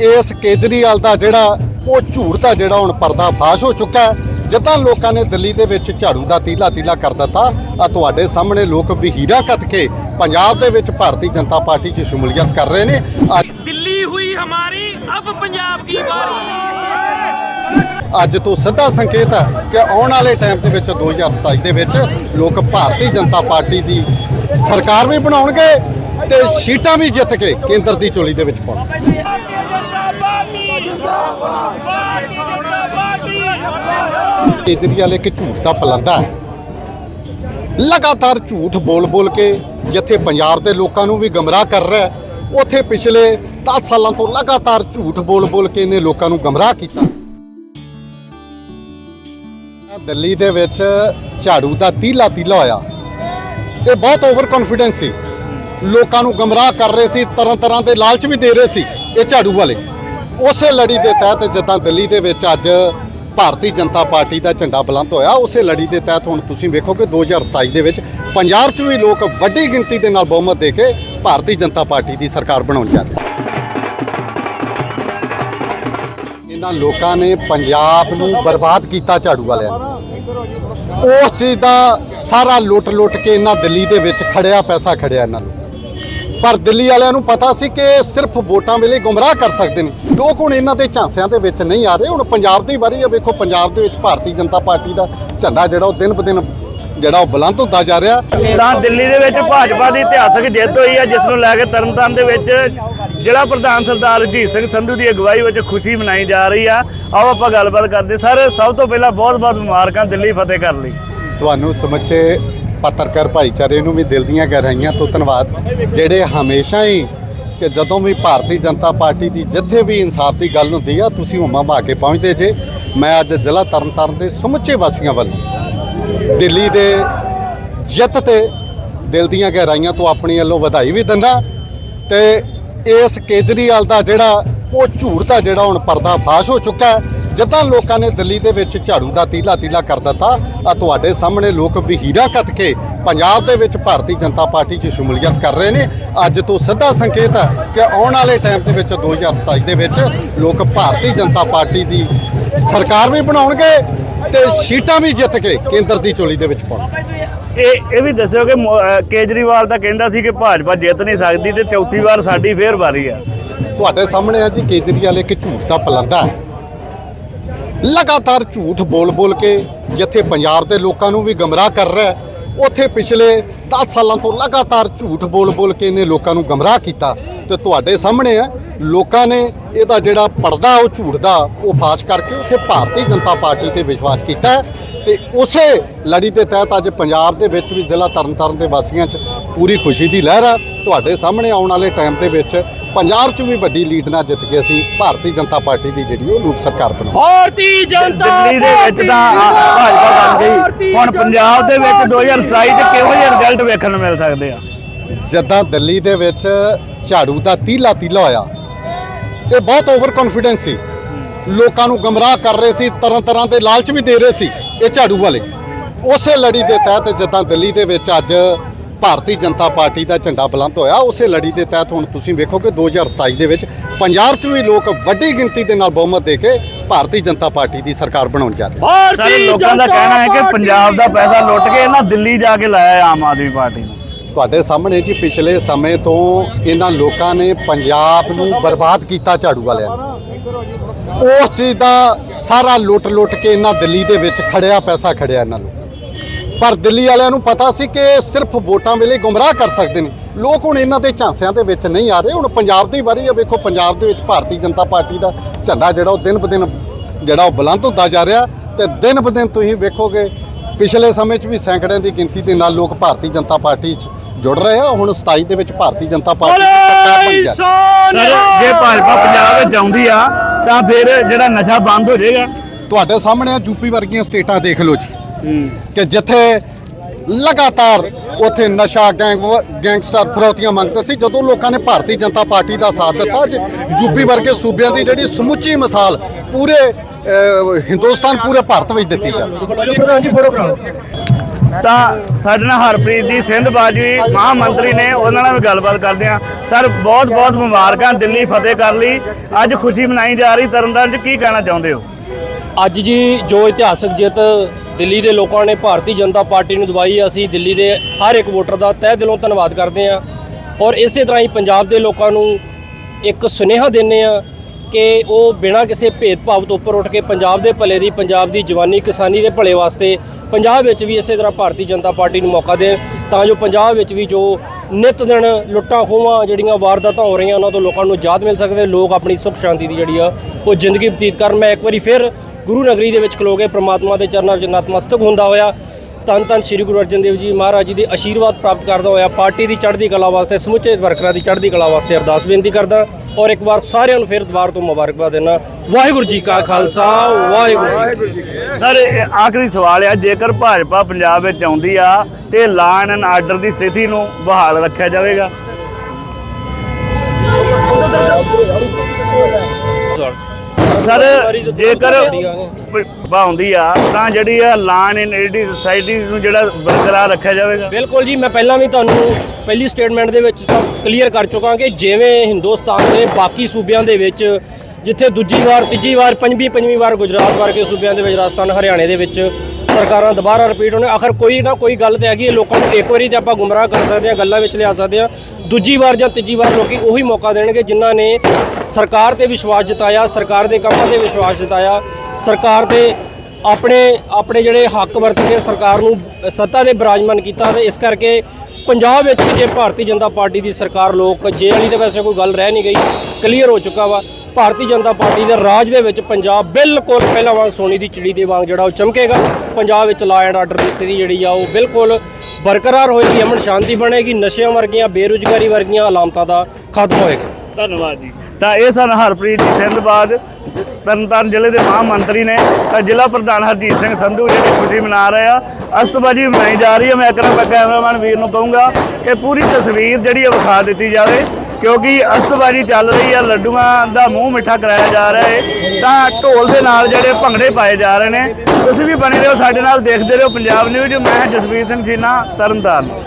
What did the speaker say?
ਇਸ ਕੇਜਰੀਵਾਲ ਦਾ ਜਿਹੜਾ ਉਹ ਝੂਠ ਦਾ ਜਿਹੜਾ ਹੁਣ ਪਰਦਾ ਫਾਸ਼ ਹੋ ਚੁੱਕਾ ਹੈ। ਜਿੱਦਾਂ ਲੋਕਾਂ ਨੇ ਦਿੱਲੀ ਦੇ ਵਿੱਚ ਝਾੜੂ ਦਾ ਤੀਲਾ ਤੀਲਾ ਕਰ ਦਿੱਤਾ ਆ ਤੁਹਾਡੇ ਸਾਹਮਣੇ ਲੋਕ ਵਹੀਰਾ ਕੱਤ ਕੇ ਪੰਜਾਬ ਦੇ ਵਿੱਚ ਭਾਰਤੀ ਜਨਤਾ ਪਾਰਟੀ 'ਚ ਸ਼ਮੂਲੀਅਤ ਕਰ ਰਹੇ ਨੇ। ਦਿੱਲੀ ਹੋਈ ਹਮਾਰੀ ਅਬ ਪੰਜਾਬ ਦੀ ਵਾਰੀ। ਅੱਜ ਤੋਂ ਸਿੱਧਾ ਸੰਕੇਤ ਹੈ ਕਿ ਆਉਣ ਵਾਲੇ ਟਾਈਮ ਦੇ ਵਿੱਚ 2027 ਦੇ ਵਿੱਚ ਲੋਕ ਭਾਰਤੀ ਜਨਤਾ ਪਾਰਟੀ ਦੀ ਸਰਕਾਰ ਵੀ ਬਣਾਉਣਗੇ ਤੇ ਸੀਟਾਂ ਵੀ ਜਿੱਤ ਕੇ ਕੇਂਦਰ ਦੀ ਚੋਲੀ ਦੇ ਵਿੱਚ ਪਾਉਣਗੇ। ਕੇਜਰੀਵਾਲ ਇੱਕ ਝੂਠ ਦਾ ਪਲੰਦਾ ਹੈ। ਲਗਾਤਾਰ ਝੂਠ ਬੋਲ-ਬੋਲ ਕੇ ਜਿੱਥੇ ਪੰਜਾਬ ਦੇ ਲੋਕਾਂ ਨੂੰ ਵੀ ਗਮਰਾਹ ਕਰ ਰਿਹਾ ਹੈ, ਉੱਥੇ ਪਿਛਲੇ 10 ਸਾਲਾਂ ਤੋਂ ਲਗਾਤਾਰ ਝੂਠ ਬੋਲ-ਬੋਲ ਕੇ ਇਹਨੇ ਲੋਕਾਂ ਨੂੰ ਗਮਰਾਹ ਕੀਤਾ। ਦਿੱਲੀ ਦੇ ਵਿੱਚ ਝਾੜੂ ਦਾ ਤੀਲਾ ਤੀਲਾ ਹੋਇਆ। ਇਹ ਬਹੁਤ ਓਵਰ ਕੌਨਫੀਡੈਂਸ ਸੀ। ਲੋਕਾਂ ਨੂੰ ਗਮਰਾਹ ਕਰ ਰਹੇ ਸੀ, ਤਰ੍ਹਾਂ ਤਰ੍ਹਾਂ ਦੇ ਲਾਲਚ ਵੀ ਦੇ ਰਹੇ ਸੀ ਇਹ ਝਾੜੂ ਵਾਲੇ। ਉਸੇ ਲੜੀ ਦੇ ਤਹਿਤ ਜਿੱਦਾਂ ਦਿੱਲੀ ਦੇ ਵਿੱਚ ਅੱਜ ਭਾਰਤੀ ਜਨਤਾ ਪਾਰਟੀ ਦਾ ਝੰਡਾ ਬੁਲੰਦ ਹੋਇਆ, ਉਸੇ ਲੜੀ ਦੇ ਤਹਿਤ ਹੁਣ ਤੁਸੀਂ ਵੇਖੋਗੇ 2027 ਦੇ ਵਿੱਚ ਪੰਜਾਬ 'ਚ ਵੀ ਲੋਕ ਵੱਡੀ ਗਿਣਤੀ ਦੇ ਨਾਲ ਬਹੁਮਤ ਦੇ ਕੇ ਭਾਰਤੀ ਜਨਤਾ ਪਾਰਟੀ ਦੀ ਸਰਕਾਰ ਬਣਾਉਣ ਜਾ ਰਹੇ ਇਹਨਾਂ ਲੋਕਾਂ ਨੇ ਪੰਜਾਬ ਨੂੰ ਬਰਬਾਦ ਕੀਤਾ ਝਾੜੂ ਵਾਲਿਆਂ ਨੇ। ਉਸ ਚੀਜ਼ ਦਾ ਸਾਰਾ ਲੁੱਟ-ਲੁੱਟ ਕੇ ਇਹਨਾਂ ਦਿੱਲੀ ਦੇ ਵਿੱਚ ਖੜਿਆ ਪੈਸਾ ਖੜਿਆ ਇਹਨਾਂ ਲੋਕਾਂ ਪਰ ਦਿੱਲੀ ਵਾਲਿਆਂ ਨੂੰ ਪਤਾ ਸੀ ਕਿ ਸਿਰਫ ਵੋਟਾਂ ਵੇਲੇ ਗੁੰਮਰਾਹ ਕਰ ਸਕਦੇ ਨੇ। ਲੋਕ ਹੁਣ ਇਹਨਾਂ ਦੇ ਝਾਂਸਿਆਂ ਦੇ ਵਿੱਚ ਨਹੀਂ ਆ ਰਹੇ। ਹੁਣ ਪੰਜਾਬ ਦੀ ਵਾਰੀ ਹੈ ਵੇਖੋ ਪੰਜਾਬ ਦੇ ਵਿੱਚ ਭਾਰਤੀ ਜਨਤਾ ਪਾਰਟੀ ਦਾ ਝੰਡਾ ਜਿਹੜਾ ਉਹ ਦਿਨ ਬ ਦਿਨ ਜਿਹੜਾ ਉਹ ਬੁਲੰਦ ਹੁੰਦਾ ਜਾ ਰਿਹਾ। ਤਾਂ ਦਿੱਲੀ ਦੇ ਵਿੱਚ ਭਾਜਪਾ ਦੀ ਇਤਿਹਾਸਕ ਜਿੱਤ ਹੋਈ ਹੈ ਜਿਸ ਨੂੰ ਲੈ ਕੇ ਤਰਨਤਾਰਨ ਦੇ ਵਿੱਚ ਜ਼ਿਲ੍ਹਾ ਪ੍ਰਧਾਨ ਸਰਦਾਰ ਰਜੀਤ ਸਿੰਘ ਸੰਧੂ ਦੀ ਅਗਵਾਈ ਵਿੱਚ ਖੁਸ਼ੀ ਮਨਾਈ ਜਾ ਰਹੀ ਆ। ਆਓ ਆਪਾਂ ਗੱਲਬਾਤ ਕਰਦੇ ਸਰ ਸਭ ਤੋਂ ਪਹਿਲਾਂ ਬਹੁਤ ਬਹੁਤ ਮੁਬਾਰਕਾਂ ਦਿੱਲੀ ਫਤਿਹ ਕਰ ਲਈ। ਤੁਹਾਨੂੰ ਸਮੁੱਚੇ ਪੱਤਰਕਾਰ ਭਾਈਚਾਰੇ ਨੂੰ ਵੀ ਦਿਲ ਦੀਆਂ ਗਹਿਰਾਈਆਂ ਤੋਂ ਧੰਨਵਾਦ। ਜਿਹੜੇ ਹਮੇਸ਼ਾ ਹੀ ਕਿ ਜਦੋਂ ਵੀ ਭਾਰਤੀ ਜਨਤਾ ਪਾਰਟੀ ਦੀ ਜਿੱਥੇ ਵੀ ਇਨਸਾਫ ਦੀ ਗੱਲ ਹੁੰਦੀ ਆ, ਤੁਸੀਂ ਹੁਮਾ ਭਾ ਕੇ ਪਹੁੰਚਦੇ ਜੇ। ਮੈਂ ਅੱਜ ਜ਼ਿਲ੍ਹਾ ਤਰਨਤਾਰਨ ਦੇ ਸਮੁੱਚੇ ਵਾਸੀਆਂ ਵੱਲੋਂ ਦਿੱਲੀ ਦੇ ਜਿੱਤ ਤੇ ਦਿਲ ਦੀਆਂ ਗਹਿਰਾਈਆਂ ਤੋਂ ਆਪਣੀ ਵੱਲੋਂ ਵਧਾਈ ਵੀ ਦਿੰਦਾ ਤੇ ਇਸ ਕੇਜਰੀਵਾਲ ਦਾ ਜਿਹੜਾ, ਉਹ ਝੂਠ ਦਾ ਜਿਹੜਾ ਹੁਣ ਪਰਦਾ ਫਾਸ਼ ਹੋ ਚੁੱਕਾ ਹੈ। ਜਿੱਦਾਂ ਲੋਕਾਂ ਨੇ ਦਿੱਲੀ ਦੇ ਵਿੱਚ ਝਾੜੂ ਦਾ ਤੀਲਾ ਤੀਲਾ ਕਰ ਦਿੱਤਾ ਆ ਤੁਹਾਡੇ ਸਾਹਮਣੇ ਲੋਕ ਵਹੀਰਾ ਕੱਤ ਕੇ ਪੰਜਾਬ ਦੇ ਵਿੱਚ ਭਾਰਤੀ ਜਨਤਾ ਪਾਰਟੀ 'ਚ ਸ਼ਮੂਲੀਅਤ ਕਰ ਰਹੇ ਨੇ। ਅੱਜ ਤੋਂ ਸਿੱਧਾ ਸੰਕੇਤ ਹੈ ਕਿ ਆਉਣ ਵਾਲੇ ਟਾਈਮ ਦੇ ਵਿੱਚ 2027 ਦੇ ਵਿੱਚ ਲੋਕ ਭਾਰਤੀ ਜਨਤਾ ਪਾਰਟੀ ਦੀ ਸਰਕਾਰ ਵੀ ਬਣਾਉਣਗੇ ਤੇ ਸੀਟਾਂ ਵੀ ਜਿੱਤ ਕੇ ਕੇਂਦਰ ਦੀ ਝੋਲੀ ਦੇ ਵਿੱਚ ਪਾਉਣਗੇ। ਇਹ ਇਹ ਵੀ ਦੱਸਿਓ ਕਿ ਕੇਜਰੀਵਾਲ ਤਾਂ ਕਹਿੰਦਾ ਸੀ ਕਿ ਭਾਜਪਾ ਜਿੱਤ ਨਹੀਂ ਸਕਦੀ ਤੇ ਚੌਥੀ ਵਾਰ ਸਾਡੀ ਫੇਰ ਵਾਰੀ ਆ। ਤੁਹਾਡੇ ਸਾਹਮਣੇ ਆ ਜੀ ਕੇਜਰੀਵਾਲ ਇੱਕ ਝੂਠ ਦਾ ਪਲੰਦਾ ਹੈ। ਲਗਾਤਾਰ ਝੂਠ ਬੋਲ-ਬੋਲ ਕੇ ਜਿੱਥੇ ਪੰਜਾਬ ਦੇ ਲੋਕਾਂ ਨੂੰ ਵੀ ਗਮਰਾਹ ਕਰ ਰਿਹਾ ਉੱਥੇ ਪਿਛਲੇ 10 ਸਾਲਾਂ ਤੋਂ ਲਗਾਤਾਰ ਝੂਠ ਬੋਲ-ਬੋਲ ਕੇ ਇਹਨੇ ਲੋਕਾਂ ਨੂੰ ਗਮਰਾਹ ਕੀਤਾ। ਤੇ ਤੁਹਾਡੇ ਸਾਹਮਣੇ ਆ ਲੋਕਾਂ ਨੇ ਇਹਦਾ ਜਿਹੜਾ ਪਰਦਾ, ਉਹ ਝੂਠ ਦਾ, ਉਹ ਫਾਸ਼ ਕਰਕੇ ਉੱਥੇ ਭਾਰਤੀ ਜਨਤਾ ਪਾਰਟੀ ਤੇ ਵਿਸ਼ਵਾਸ ਕੀਤਾ ਹੈ। ਤੇ ਉਸੇ ਲੜੀ ਦੇ ਤਹਿਤ ਅੱਜ ਪੰਜਾਬ ਦੇ ਵਿੱਚ ਵੀ ਜ਼ਿਲ੍ਹਾ ਤਰਨਤਾਰਨ ਦੇ ਵਾਸੀਆਂ 'ਚ ਪੂਰੀ ਖੁਸ਼ੀ ਦੀ ਲਹਿਰ ਆ ਤੁਹਾਡੇ ਸਾਹਮਣੇ ਆਉਣ ਵਾਲੇ ਟਾਈਮ ਦੇ ਵਿੱਚ ਪੰਜਾਬ 'ਚ ਵੀ ਵੱਡੀ ਲੀਡ ਨਾਲ ਜਿੱਤ ਕੇ ਅਸੀਂ ਭਾਰਤੀ ਜਨਤਾ ਪਾਰਟੀ ਦੀ ਜਿਹੜੀ ਉਹ ਲੋਕ ਸਰਕਾਰ ਬਣਾਈ। ਭਾਰਤੀ ਜਨਤਾ ਦਿੱਲੀ ਦੇ ਵਿੱਚ ਤਾਂ ਭਾਜਪਾ ਬਣ ਗਈ। ਹੁਣ ਪੰਜਾਬ ਦੇ ਵਿੱਚ 2027 ਚ ਕਿਹੋ ਜਿਹੇ ਰਿਜ਼ਲਟ ਵੇਖਣ ਨੂੰ ਮਿਲ ਸਕਦੇ ਆ? ਜਿੱਦਾਂ ਦਿੱਲੀ ਦੇ ਵਿੱਚ ਝਾੜੂ ਦਾ ਤੀਲਾ ਤੀਲਾ ਹੋਇਆ। ਇਹ ਬਹੁਤ ਓਵਰ ਕੌਨਫੀਡੈਂਸ ਸੀ। ਲੋਕਾਂ ਨੂੰ ਗਮਰਾਹ ਕਰ ਰਹੇ ਸੀ ਤਰ੍ਹਾਂ ਤਰ੍ਹਾਂ ਦੇ ਲਾਲਚ ਵੀ ਦੇ ਰਹੇ ਸੀ ਇਹ ਝਾੜੂ ਵਾਲੇ। ਉਸੇ ਲੜੀ ਦੇ ਤਹਿਤ ਜਿੱਦਾਂ ਦਿੱਲੀ ਦੇ ਵਿੱਚ ਅੱਜ ਭਾਰਤੀ ਜਨਤਾ ਪਾਰਟੀ ਦਾ ਝੰਡਾ ਬੁਲੰਦ ਹੋਇਆ। ਉਸੇ ਲੜੀ ਦੇ ਤਹਿਤ ਹੁਣ ਤੁਸੀਂ ਵੇਖੋਗੇ 2027 ਦੇ ਵਿੱਚ ਪੰਜਾਬ 'ਚ ਵੀ ਲੋਕ ਵੱਡੀ ਗਿਣਤੀ ਦੇ ਨਾਲ ਬਹੁਮਤ ਦੇ ਕੇ ਭਾਰਤੀ ਜਨਤਾ ਪਾਰਟੀ ਦੀ ਸਰਕਾਰ ਬਣਾਉਣ ਜਾ ਰਹੇ ਸਾਰੇ ਲੋਕਾਂ ਦਾ ਕਹਿਣਾ ਹੈ ਕਿ ਪੰਜਾਬ ਦਾ ਪੈਸਾ ਲੁੱਟ ਕੇ ਇਹਨਾਂ ਦਿੱਲੀ ਜਾ ਕੇ ਲਾਇਆ ਆਮ ਆਦਮੀ ਪਾਰਟੀ ਨੂੰ। ਤੁਹਾਡੇ ਸਾਹਮਣੇ ਜੀ ਪਿਛਲੇ ਸਮੇਂ ਤੋਂ ਇਹਨਾਂ ਲੋਕਾਂ ਨੇ ਪੰਜਾਬ ਨੂੰ ਬਰਬਾਦ ਕੀਤਾ ਝਾੜੂ ਵਾਲਿਆਂ ਨੇ। ਉਸ ਚੀਜ਼ ਦਾ ਸਾਰਾ ਲੁੱਟ-ਲੁੱਟ ਕੇ ਇਹਨਾਂ ਦਿੱਲੀ ਦੇ ਵਿੱਚ ਖੜਿਆ ਪੈਸਾ ਖੜਿਆ ਇਹਨਾਂ ਨੇ। ਪਰ ਦਿੱਲੀ ਵਾਲਿਆਂ ਨੂੰ ਪਤਾ ਸੀ ਕਿ ਸਿਰਫ ਵੋਟਾਂ ਵੇਲੇ ਗੁੰਮਰਾਹ ਕਰ ਸਕਦੇ ਨੇ। ਲੋਕ ਹੁਣ ਇਹਨਾਂ ਦੇ ਝਾਂਸਿਆਂ ਦੇ ਵਿੱਚ ਨਹੀਂ ਆ ਰਹੇ। ਹੁਣ ਪੰਜਾਬ ਦੀ ਵਾਰੀ ਹੈ। ਵੇਖੋ ਪੰਜਾਬ ਦੇ ਵਿੱਚ ਭਾਰਤੀ ਜਨਤਾ ਪਾਰਟੀ ਦਾ ਝੰਡਾ ਜਿਹੜਾ ਉਹ ਦਿਨ ਬ ਦਿਨ ਜਿਹੜਾ ਉਹ ਬੁਲੰਦ ਹੁੰਦਾ ਜਾ ਰਿਹਾ ਤੇ ਦਿਨ ਬ ਦਿਨ ਤੁਸੀਂ ਵੇਖੋਗੇ ਪਿਛਲੇ ਸਮੇਂ 'ਚ ਵੀ ਸੈਂਕੜਿਆਂ ਦੀ ਗਿਣਤੀ ਦੇ ਨਾਲ ਲੋਕ ਭਾਰਤੀ ਜਨਤਾ ਪਾਰਟੀ 'ਚ ਜੁੜ ਰਹੇ ਆ। ਹੁਣ 27 ਦੇ ਵਿੱਚ ਭਾਰਤੀ ਜਨਤਾ ਪਾਰਟੀ ਦੀ ਸਰਕਾਰ ਬਣ ਜਾ ਰਹੀ ਹੈ। ਸਰ ਜੇ ਭਾਜਪਾ ਪੰਜਾਬ ਵਿੱਚ ਆਉਂਦੀ ਆ ਤਾਂ ਫਿਰ ਜਿਹੜਾ ਨਸ਼ਾ ਬੰਦ ਹੋ ਜਾਏਗਾ। ਤੁਹਾਡੇ ਸਾਹਮਣੇ ਆ ਯੂਪੀ ਵਰਗੀਆਂ ਸਟੇਟਾਂ ਦੇਖ ਲਓ ਜੀ। ਕਿ ਜਿੱਥੇ ਲਗਾਤਾਰ ਉੱਥੇ ਨਸ਼ਾ ਗੈਂਗ ਗੈਂਗਸਟਰ ਫਰੋਤੀਆਂ ਮੰਗਦੇ ਸੀ ਜਦੋਂ ਲੋਕਾਂ ਨੇ ਭਾਰਤੀ ਜਨਤਾ ਪਾਰਟੀ ਦਾ ਸਾਥ ਦਿੱਤਾ ਅੱਜ ਯੂਪੀ ਵਰਗੇ ਸੂਬਿਆਂ ਦੀ ਜਿਹੜੀ ਸਮੁੱਚੀ ਮਿਸਾਲ ਪੂਰੇ ਹਿੰਦੁਸਤਾਨ ਪੂਰੇ ਭਾਰਤ ਵਿੱਚ ਦਿੱਤੀ ਜਾ ਤਾਂ ਸਾਡੇ ਨਾਲ ਹਰਪ੍ਰੀਤ ਜੀ ਸਿੰਧ ਬਾਜੀ ਮਹਾ ਮੰਤਰੀ ਨੇ ਉਹਨਾਂ ਨਾਲ ਵੀ ਗੱਲਬਾਤ ਕਰਦੇ ਆ ਸਰ ਬਹੁਤ ਬਹੁਤ ਮੁਬਾਰਕਾਂ ਦਿੱਲੀ ਫਤਿਹ ਕਰ ਲਈ। ਅੱਜ ਖੁਸ਼ੀ ਮਨਾਈ ਜਾ ਰਹੀ। ਤਰਨਤਾਰਨ ਚ ਕੀ ਕਹਿਣਾ ਚਾਹੁੰਦੇ ਹੋ? ਅੱਜ ਜੀ ਜੋ ਇਤਿਹਾਸਕ ਜਿੱਤ ਦਿੱਲੀ ਦੇ ਲੋਕਾਂ ਨੇ ਭਾਰਤੀ ਜਨਤਾ ਪਾਰਟੀ ਨੂੰ ਦਵਾਈ ਅਸੀਂ ਦਿੱਲੀ ਦੇ ਹਰ ਇੱਕ ਵੋਟਰ ਦਾ ਤਹਿ ਦਿਲੋਂ ਧੰਨਵਾਦ ਕਰਦੇ ਹਾਂ। ਔਰ ਇਸੇ ਤਰ੍ਹਾਂ ਹੀ ਪੰਜਾਬ ਦੇ ਲੋਕਾਂ ਨੂੰ ਇੱਕ ਸੁਨੇਹਾ ਦਿੰਦੇ ਆ ਕਿ ਉਹ ਬਿਨਾਂ ਕਿਸੇ ਭੇਦਭਾਵ ਤੋਂ ਉੱਪਰ ਉੱਠ ਕੇ ਪੰਜਾਬ ਦੇ ਭਲੇ ਦੀ, ਪੰਜਾਬ ਦੀ ਜਵਾਨੀ, ਕਿਸਾਨੀ ਦੇ ਭਲੇ ਵਾਸਤੇ ਪੰਜਾਬ ਵਿੱਚ ਵੀ ਇਸੇ ਤਰ੍ਹਾਂ ਭਾਰਤੀ ਜਨਤਾ ਪਾਰਟੀ ਨੂੰ ਮੌਕਾ ਦੇਣ। ਤਾਂ ਜੋ ਪੰਜਾਬ ਵਿੱਚ ਵੀ ਜੋ ਨਿਤ ਦਿਨ ਲੁੱਟਾਂ ਖੋਹਾਂ ਜਿਹੜੀਆਂ ਵਾਰਦਾਤਾਂ ਹੋ ਰਹੀਆਂ, ਉਹਨਾਂ ਤੋਂ ਲੋਕਾਂ ਨੂੰ ਯਾਦ ਮਿਲ ਸਕਦੇ ਲੋਕ ਆਪਣੀ ਸੁੱਖ ਸ਼ਾਂਤੀ ਦੀ ਜਿਹੜੀ ਆ ਉਹ ਜ਼ਿੰਦਗੀ ਬਤੀਤ ਕਰਨ। ਮੈਂ ਇੱਕ ਵਾਰੀ ਫਿਰ ਗੁਰੂ ਨਗਰੀ ਦੇ ਵਿੱਚ ਖਲੋ ਕੇ ਪ੍ਰਮਾਤਮਾ ਦੇ ਚਰਨਾਂ ਵਿੱਚ ਨਤਮਸਤਕ ਹੁੰਦਾ ਹੋਇਆ ਧੰਨ ਧੰਨ ਸ੍ਰੀ ਗੁਰੂ ਅਰਜਨ ਦੇਵ ਜੀ ਮਹਾਰਾਜ ਜੀ ਦੇ ਆਸ਼ੀਰਵਾਦ ਪ੍ਰਾਪਤ ਕਰਦਾ ਹੋਇਆ ਪਾਰਟੀ ਦੀ ਚੜ੍ਹਦੀ ਕਲਾ ਵਾਸਤੇ ਸਮੁੱਚੇ ਵਰਕਰਾਂ ਦੀ ਚੜ੍ਹਦੀ ਕਲਾ ਵਾਸਤੇ ਅਰਦਾਸ ਬੇਨਤੀ ਕਰਦਾ ਔਰ ਇੱਕ ਵਾਰ ਸਾਰਿਆਂ ਨੂੰ ਫਿਰ ਦੁਬਾਰਾ ਤੋਂ ਮੁਬਾਰਕਬਾਦ ਦੇਣਾ ਵਾਹਿਗੁਰੂ ਜੀ ਕਾ ਖਾਲਸਾ ਵਾਹਿਗੁਰੂ ਜੀ। ਸਰ ਆਖਰੀ ਸਵਾਲ ਆ ਜੇਕਰ ਭਾਜਪਾ ਪੰਜਾਬ ਵਿੱਚ ਆਉਂਦੀ ਆ ਤੇ ਲਾਅਨ ਐਂਡ ਆਰਡਰ ਦੀ ਸਥਿਤੀ ਨੂੰ ਬਹਾਲ ਰੱਖਿਆ ਜਾਵੇਗਾ ਸਰ ਜੇਕਰ ਬਾਉਂਦੀ ਆ ਤਾਂ ਜਿਹੜੀ ਆ ਲਾਨ ਇਨ ਏਡੀ ਸੁਸਾਇਟੀ ਨੂੰ ਜਿਹੜਾ ਬਰਕਰਾਰ ਰੱਖਿਆ ਜਾਵੇਗਾ। ਬਿਲਕੁਲ ਜੀ ਮੈਂ ਪਹਿਲਾਂ ਵੀ ਤੁਹਾਨੂੰ ਪਹਿਲੀ ਸਟੇਟਮੈਂਟ ਦੇ ਵਿੱਚ ਸਭ ਕਲੀਅਰ ਕਰ ਚੁੱਕਾ ਕਿ ਜਿਵੇਂ ਹਿੰਦੁਸਤਾਨ ਦੇ ਬਾਕੀ ਸੂਬਿਆਂ ਦੇ ਵਿੱਚ ਜਿੱਥੇ ਦੂਜੀ ਵਾਰ ਤੀਜੀ ਵਾਰ ਪੰਜਵੀਂ ਪੰਜਵੀਂ ਵਾਰ ਗੁਜਰਾਤ ਵਰਗੇ ਸੂਬਿਆਂ ਦੇ ਵਿੱਚ ਰਾਜਸਥਾਨ ਹਰਿਆਣੇ ਦੇ ਵਿੱਚ ਸਰਕਾਰਾਂ ਦੁਬਾਰਾ ਰਿਪੀਟ ਹੋਣੇ। ਆਖਰ ਕੋਈ ਨਾ ਕੋਈ ਗੱਲ ਤੇ ਹੈਗੀ ਹੈ। ਲੋਕਾਂ ਨੂੰ ਇੱਕ ਵਾਰੀ ਤੇ ਆਪਾਂ ਗੁੰਮਰਾਹ ਕਰ ਸਕਦੇ ਹਾਂ, ਗੱਲਾਂ ਵਿੱਚ ਲਿਆ ਸਕਦੇ ਹਾਂ। ਦੂਜੀ ਵਾਰ ਜਾਂ ਤੀਜੀ ਵਾਰ ਲੋਕੀ ਉਹੀ ਮੌਕਾ ਦੇਣਗੇ ਜਿਨ੍ਹਾਂ ਨੇ ਸਰਕਾਰ ਤੇ ਵਿਸ਼ਵਾਸ ਜਤਾਇਆ, ਸਰਕਾਰ ਦੇ ਕੰਮਾਂ ਤੇ ਵਿਸ਼ਵਾਸ ਜਤਾਇਆ। ਸਰਕਾਰ ਦੇ ਆਪਣੇ ਆਪਣੇ ਜਿਹੜੇ ਹੱਕ ਵਰਤ ਕੇ ਸਰਕਾਰ ਨੂੰ ਸੱਤਾ ਦੇ ਬਿਰਾਜਮਾਨ ਕੀਤਾ ਤੇ ਇਸ ਕਰਕੇ ਪੰਜਾਬ ਵਿੱਚ ਜੇ ਭਾਰਤੀ ਜਨਤਾ ਪਾਰਟੀ ਦੀ ਸਰਕਾਰ ਲੋਕ ਜੇ ਵਾਲੀ ਤਾਂ ਵੈਸੇ ਕੋਈ ਗੱਲ ਰਹਿ ਨਹੀਂ ਗਈ ਕਲੀਅਰ ਹੋ ਚੁੱਕਾ ਵਾ। ਭਾਰਤੀ ਜਨਤਾ ਪਾਰਟੀ ਦੇ ਰਾਜ ਦੇ ਵਿੱਚ ਪੰਜਾਬ ਬਿਲਕੁਲ ਪਹਿਲਾਂ ਵਾਂਗ ਸੋਨੀ ਦੀ ਚਿੜੀ ਦੇ ਵਾਂਗ ਜਿਹੜਾ ਉਹ ਚਮਕੇਗਾ। ਪੰਜਾਬ ਵਿੱਚ ਲਾ ਐਂਡ ਆਰਡਰ ਦੀ ਸਥਿਤੀ ਜਿਹੜੀ ਆ, ਉਹ ਬਿਲਕੁਲ ਬਰਕਰਾਰ ਹੋਏਗੀ, ਅਮਨ ਸ਼ਾਂਤੀ ਬਣੇਗੀ, ਨਸ਼ਿਆਂ ਵਰਗੀਆਂ, ਬੇਰੁਜ਼ਗਾਰੀ ਵਰਗੀਆਂ ਅਲਾਮਤਾਂ ਦਾ ਖਤਮ ਹੋਏਗਾ। ਧੰਨਵਾਦ ਜੀ। ਤਾਂ ਇਹ ਸਨ ਹਰਪ੍ਰੀਤ ਜੀ ਸਿੰਧਬਾਦ ਤਰਨਤਾਰਨ ਜ਼ਿਲ੍ਹੇ ਦੇ ਮਹਾ ਮੰਤਰੀ ਨੇ। ਤਾਂ ਜ਼ਿਲ੍ਹਾ ਪ੍ਰਧਾਨ ਹਰਜੀਤ ਸਿੰਘ ਸੰਧੂ ਜਿਹੜੀ ਖੁਸ਼ੀ ਮਨਾ ਰਹੇ ਆ। ਅਸਤਬਾਜੀ ਮਨਾਈ ਜਾ ਰਹੀ ਹੈ ਮੈਂ ਕਰਾਂ ਕੈਮਰਾਮੈਨ ਵੀਰ ਨੂੰ ਕਹੂੰਗਾ ਕਿ ਪੂਰੀ ਤਸਵੀਰ ਜਿਹੜੀ ਆ ਵਿਖਾ ਦਿੱਤੀ ਜਾਵੇ। ਕਿਉਂਕਿ ਅਸਤਬਾਜੀ ਚੱਲ ਰਹੀ ਆ, ਲੱਡੂਆਂ ਦਾ ਮੂੰਹ ਮਿੱਠਾ ਕਰਾਇਆ ਜਾ ਰਿਹਾ ਹੈ ਤਾਂ ਢੋਲ ਦੇ ਨਾਲ ਜਿਹੜੇ ਭੰਗੜੇ ਪਾਏ ਜਾ ਰਹੇ ਨੇ, ਤੁਸੀਂ ਵੀ ਬਣੇ ਰਹੋ ਸਾਡੇ ਨਾਲ, ਦੇਖਦੇ ਰਹੋ ਪੰਜਾਬ ਨਿਊਜ਼ ਮੈਂ ਜਸਵੀਰ ਸਿੰਘ ਜੀਨਾ ਤਰਨਤਾਰਨ।